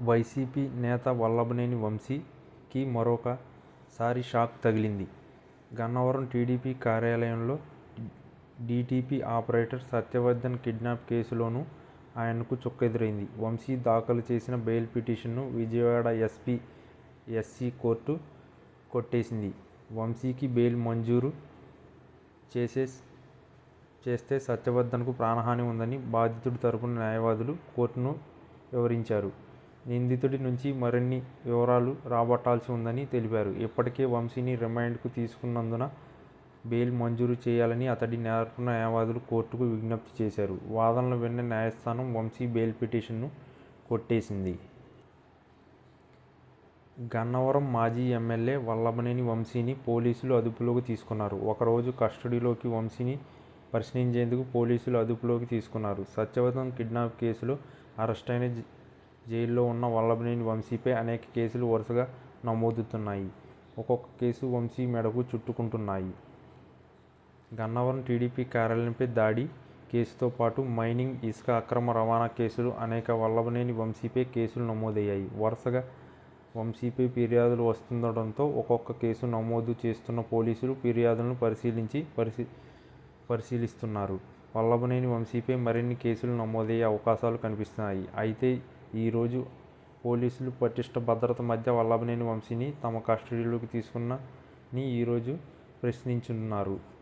YCP నేత వల్లభనేని వంశీకి మరొకసారి షాక్ తగిలింది. గన్నవరం టీడీపీ కార్యాలయంలో డీటీపీ ఆపరేటర్ సత్యవర్ధన్ కిడ్నాప్ కేసులోనూ ఆయనకు చుక్కెదురైంది. వంశీ దాఖలు చేసిన బెయిల్ పిటిషన్ను విజయవాడ ఎస్పీ ఎస్సీ కోర్టు కొట్టేసింది. వంశీకి బెయిల్ మంజూరు చేసే చేస్తే సత్యవర్ధన్కు ప్రాణహాని ఉందని బాధితుడి తరపున న్యాయవాదులు కోర్టును వివరించారు. నిందితుడి నుంచి మరిన్ని వివరాలు రాబట్టాల్సి ఉందని తెలిపారు. ఇప్పటికే వంశీని రిమాండ్కు తీసుకున్నందున బెయిల్ మంజూరు చేయాలని అతడి నేరపు న్యాయవాదులు కోర్టుకు విజ్ఞప్తి చేశారు. వాదనలు విన్న న్యాయస్థానం వంశీ బెయిల్ పిటిషన్ను కొట్టేసింది. గన్నవరం మాజీ ఎమ్మెల్యే వల్లభనేని వంశీని పోలీసులు అదుపులోకి తీసుకున్నారు. ఒకరోజు కస్టడీలోకి వంశీని ప్రశ్నించేందుకు పోలీసులు అదుపులోకి తీసుకున్నారు. సత్యవతం కిడ్నాప్ కేసులో అరెస్టై జైల్లో ఉన్న వల్లభనేని వంశీపై అనేక కేసులు వరుసగా నమోదుతున్నాయి ఒక్కొక్క కేసు వంశీ మెడకు చుట్టుకుంటున్నాయి. గన్నవరం టీడీపీ కార్యాలయంపై దాడి కేసుతో పాటు మైనింగ్, ఇసుక అక్రమ రవాణా కేసులు అనేక వల్లభనేని వంశీపై కేసులు నమోదయ్యాయి. వరుసగా వంశీపై ఫిర్యాదులు వస్తుండటంతో ఒక్కొక్క కేసు నమోదు చేస్తున్న పోలీసులు ఫిర్యాదులను పరిశీలించి పరిశీ పరిశీలిస్తున్నారు. వల్లభనేని వంశీపై మరిన్ని కేసులు నమోదయ్యే అవకాశాలు కనిపిస్తున్నాయి. అయితే ఈరోజు పోలీసులు పటిష్ట భద్రత మధ్య వల్లభనేని వంశీని తమ కస్టడీలోకి తీసుకున్న ఈరోజు ప్రశ్నించున్నారు